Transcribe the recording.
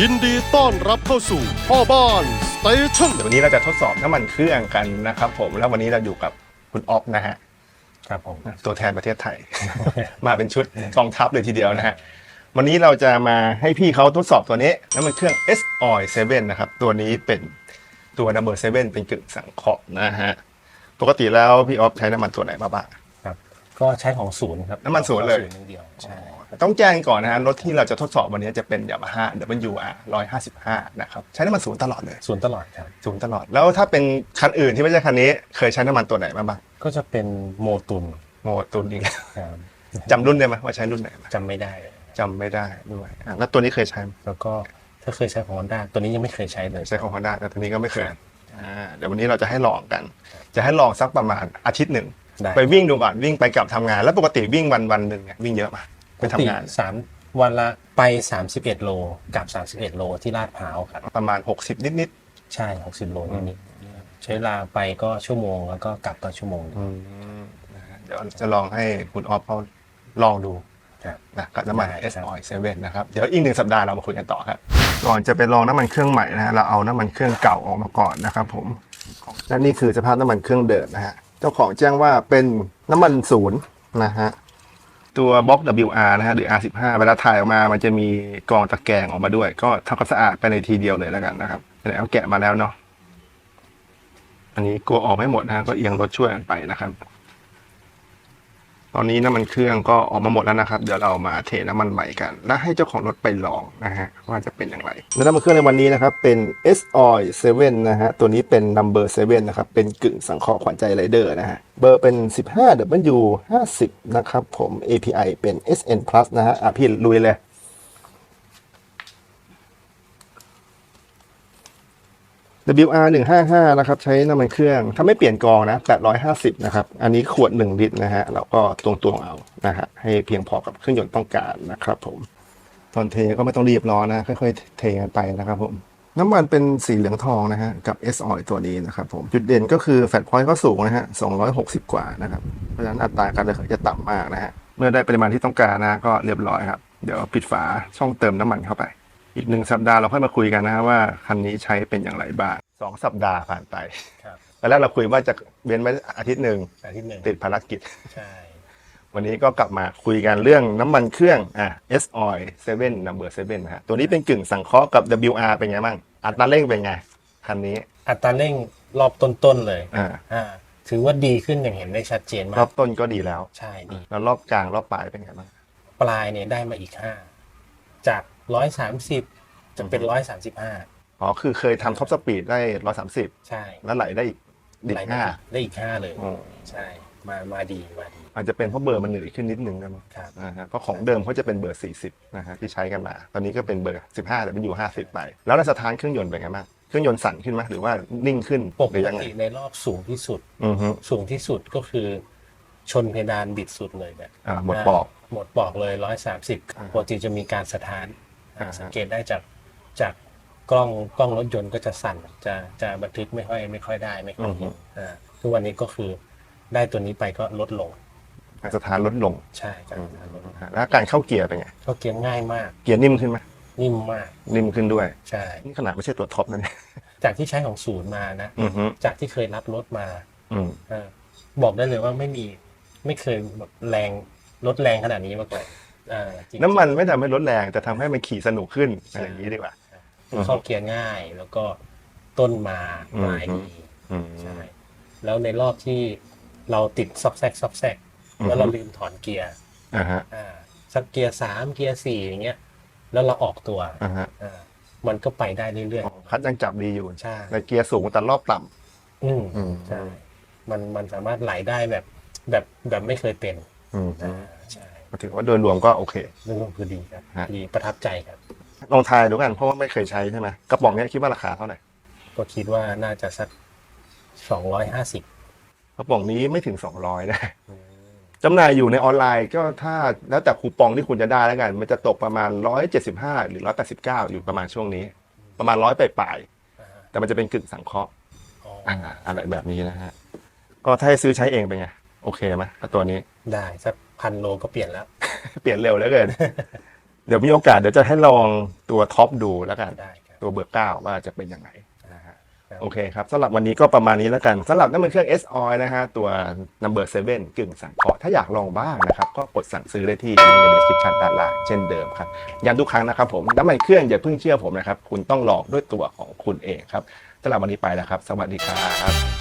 ยินดีต้อนรับเข้าสู่พ่อบ้านสเตชันเดี๋ยววันนี้เราจะทดสอบน้ำมันเครื่องกันนะครับผมแล้ววันนี้เราอยู่กับคุณออฟนะฮะครับผมตัวแทนประเทศไทย มาเป็นชุดกองทัพเลยทีเดียวนะฮะวันนี้เราจะมาให้พี่เขาทดสอบตัวนี้น้ำมันเครื่อง S Oil 7นะครับตัวนี้เป็นตัว number 7เป็นกึ่งสังเคราะห์นะฮะปกติแล้วพี่ออฟใช้น้ำมันตัวไหนมาบ้างครับ ก็ใช้ของศูนย์ครับน้ำมันศูนย์เลยอย่างเดียวใช่ ต้องแจ้งก่อนนะฮะรถที่เราจะทดสอบวันนี้จะเป็น Yamaha WR 155 นะครับ ใช้น้ำมันศูนย์ตลอดเลยศูนย์ตลอดครับ ศูนย์ตลอด แล้วถ้าเป็นคันอื่นที่ไม่ใช่คันนี้ เคยใช้น้ำมันตัวไหนมาบ้างก็จะเป็นโมตุนโมตุนอีกแล้วครับจำรุ่นได้ไหมว่าใช้รุ่นไหนมาจำไม่ได้ จำไม่ได้ด้วยอะแล้วตัวนี้เคยใช้ไหมแล้วก็ถ้าเคยใช้ของ Honda ตัวนี้ยังไม่เคยใช้เลยใช้ของ Honda แต่ตัวนี้ก็ไม่เคยอ่าเดี๋ยววันนี้เราจะให้ลองกัน จะให้ลองสักประมาณอาทิตย์หนึ่งได้ไปวิ่งดูก่อนวิ่งไปกลับทำงานแล้วปกติวิ่งวันวันหนึ่งเนี่ยวิ่งเยอะมาก ไปทำงานปกติสามวันละไป 31 โลกลับ 31 โลที่ลาดพร้าวครับประมาณ 60 นิดใช่ 60 โลนิดๆใช้เวลาไปก็ชั่วโมงแล้วก็กลับก็ชั่วโมงๆอืมนะฮะเดี๋ยวจะลองให้คุณออฟเขาลองดูครับนะกับน้ำมันได้ S ครับ Oil 7นะครับ เดี๋ยวอีกหนึ่งสัปดาห์เรามาคุยกันต่อครับ ก่อนจะไปลองน้ำมันเครื่องใหม่นะฮะเราเอาน้ำมันเครื่องเก่าออกมาก่อนนะครับผมและนี่คือสภาพน้ำมันเครื่องเดิมนะฮะเจ้าของแจ้งว่าเป็นน้ำมันศูนย์นะฮะ ตัวบล็อก WR นะฮะหรือ R15 เวลาถ่ายออกมา มันจะมีกองตะแกรงออกมาด้วย ก็ทำความสะอาดไปในทีเดียวเลยแล้วกันนะครับไหนเอาแกะมาแล้วเนาะอันนี้กลัวออกไม่หมดนะก็เอียงรถช่วยกันไปนะครับ ตอนนี้น้ำมันเครื่องก็ออกมาหมดแล้วนะครับ เดี๋ยวเรามาเทน้ำมันใหม่กัน และให้เจ้าของรถไปลองนะฮะว่าจะเป็นอย่างไรและน้ำมันเครื่องในวันนี้นะครับเป็น S Oil 7นะฮะตัวนี้เป็น number 7นะครับเป็นกึ่งสังเคราะห์ขวัญใจไรเดอร์นะฮะเบอร์เป็น 15 W 50 นะครับผม API เป็น SN Plus นะฮะอะพี่ลุยเลย WR 155นะครับใช้น้ำมันเครื่อง ถ้าไม่เปลี่ยนกองนะ 850 นะครับ อันนี้ขวด 1 ลิตรนะฮะเราก็ตวงๆเอานะฮะให้เพียงพอกับเครื่องยนต์ต้องการนะครับผม ตอนเทก็ไม่ต้องรีบร้อนนะ ค่อยๆ เทกันไปนะครับผม น้ำมันเป็นสีเหลืองทองนะฮะ กับ S Oil ตัวนี้นะครับผม จุดเด่นก็คือแฟตพอยต์ก็สูงนะฮะ 260 กว่านะครับ เพราะฉะนั้นอัตราการระเหยจะต่ำมากนะฮะ เมื่อได้ปริมาณที่ต้องการนะก็เรียบร้อยครับ เดี๋ยวปิดฝาช่องเติมน้ำมันเข้าไป อีกหนึ่งสัปดาห์เราค่อยมาคุยกันนะฮะว่าคันนี้ใช้เป็นอย่างไรบ้างสองสัปดาห์ผ่านไปครับตอนแรกเราคุยว่าจะเว้นไว้อาทิตย์หนึ่งอาทิตย์หนึ่งติดภารกิจใช่วันนี้ก็กลับมาคุยกันเรื่องน้ำมันเครื่องอะ S Oil 7 number 7นะฮะตัวนี้เป็นกึ่งสังเคราะห์กับ WR เป็นไงบ้างอัตราเร่งเป็นไงคันนี้อัตราเร่งรอบต้นๆเลยอ่าอ่าถือว่าดีขึ้นอย่างเห็นได้ชัดเจนมารอกบต้นก็ดีแล้ว ใช่ดีแล้วรอบกลางรอบปลายเป็นไงบ้างปลายเนี่ยได้มาอีกห้าจาก ร้อยสามสิบจะเป็นร้อยสามสิบห้าอ๋อ คือเคยทำท็อปสปีดได้130ใช่แล้วไหลได้อีกดิไหลห้าได้อีกห้าเลยอ๋อใช่มามาดีมาดีอาจจะเป็นเพราะเบอร์มันเหนื่อยขึ้นนิดนึงนะมั้งครับนะฮะเพราะของเดิมเขาจะเป็นเบอร์40นะฮะที่ใช้กันมา ตอนนี้ก็เป็นเบอร์ 15 แต่เป็นอยู่ 50 ไป แล้วในสถานเครื่องยนต์เป็นไงบ้างเครื่องยนต์สั่นขึ้นไหมหรือว่านิ่งขึ้นปกหรือยังไงติในรอบสูงที่สุดอือฮึสูงที่สุดก็คือชนเพดานบิดสุดเลยเนี่ยอ่าหมดปอกหมดปอกเลยร้อยสามสิบอ่าปกติจะมีการสถาน อ่าฮะ สังเกตได้จากจากกล้องกล้องรถยนต์ก็จะสั่นจะจะบันทึกไม่ค่อยไม่ค่อยได้ไม่ค่อยเห็นอ่าทุกวันนี้ก็คือได้ตัวนี้ไปก็ลดลงสถานลดลงใช่จากสถานลดลงนะฮะแล้วการเข้าเกียร์เป็นไง ก็เกียร์ง่ายมาก เกียร์นิ่มขึ้นไหมนิ่มมากนิ่มขึ้นด้วย ใช่นี่ขนาดไม่ใช่ตัวท็อปนะเนี่ยจากที่ใช้ของศูนย์มานะ อือฮึจากที่เคยรับรถมาอืมเออบอกได้เลยว่าไม่มีไม่เคยแบบแรงรถแรงขนาดนี้มาก่อนอ่าจริงๆ น้ำมันไม่ทำให้ลดแรงแต่ทำให้มันขี่สนุกขึ้นอะไรอย่างนี้ดีกว่าคือเข้าเกียร์ง่ายแล้วก็ต้นมาอืมปลายดีอืมใช่แล้วในรอบที่เราติดซอกแซกซอกแซกอือฮึแล้วเราลืมถอนเกียร์อ่าฮะอ่าสักเกียร์สามเกียร์สี่อย่างเงี้ย แล้วเราออกตัวอ่าฮะอ่ามันก็ไปได้เรื่อยคัดยังจับดีอยู่ๆใช่ในเกียร์สูงแต่รอบต่ำอืมอืมใช่มันมันสามารถไหลได้แบบแบบแบบไม่เคยเป็นอืมอ่าใช่ ก็ถือว่าโดยรวมก็โอเค เรื่องคือดีครับฮะ ดีประทับใจครับ ลองทายดูกันเพราะว่าไม่เคยใช้ใช่ไหมกระป๋องเนี้ยคิดว่าราคาเท่าไหร่ก็คิดว่าน่าจะสักสองร้อยห้าสิบกระป๋องนี้ไม่ถึง 200นะจำหน่ายอยู่ในออนไลน์ก็ถ้าแล้วแต่คูปองที่คุณจะได้แล้วกัน มันจะตกประมาณ 175 หรือ 189 อยู่ประมาณช่วงนี้ ประมาณร้อยปลายๆแต่มันจะเป็นกึ่งสังเคราะห์อ่าอะไรแบบนี้นะฮะก็ถ้าให้ซื้อใช้เองเป็นไงโอเคไหมกับตัวนี้ได้สัก พันโลก็เปลี่ยนแล้ว เปลี่ยนเร็วเหลือเกิน เดี๋ยวมีโอกาสเดี๋ยวจะให้ลองตัวท็อปดูแล้วกัน ได้ครับตัวเบอร์เก้าว่าจะเป็นยังไง นะฮะครับโอเคครับสำหรับวันนี้ก็ประมาณนี้แล้วกันสำหรับน้ำมันเครื่อง S Oil นะฮะตัว number 7กึ่งสังเคราะห์ถ้าอยากลองบ้างนะครับ ก็กดสั่งซื้อได้ที่ลิงก์ใน description ด้านล่างเช่นเดิมครับย้ำทุกครั้งนะครับผมน้ำมันเครื่องอย่าเพิ่งเชื่อผมนะครับ คุณต้องลองด้วยตัวของคุณเองครับสำหรับวันนี้ไปแล้วครับ สวัสดีครับ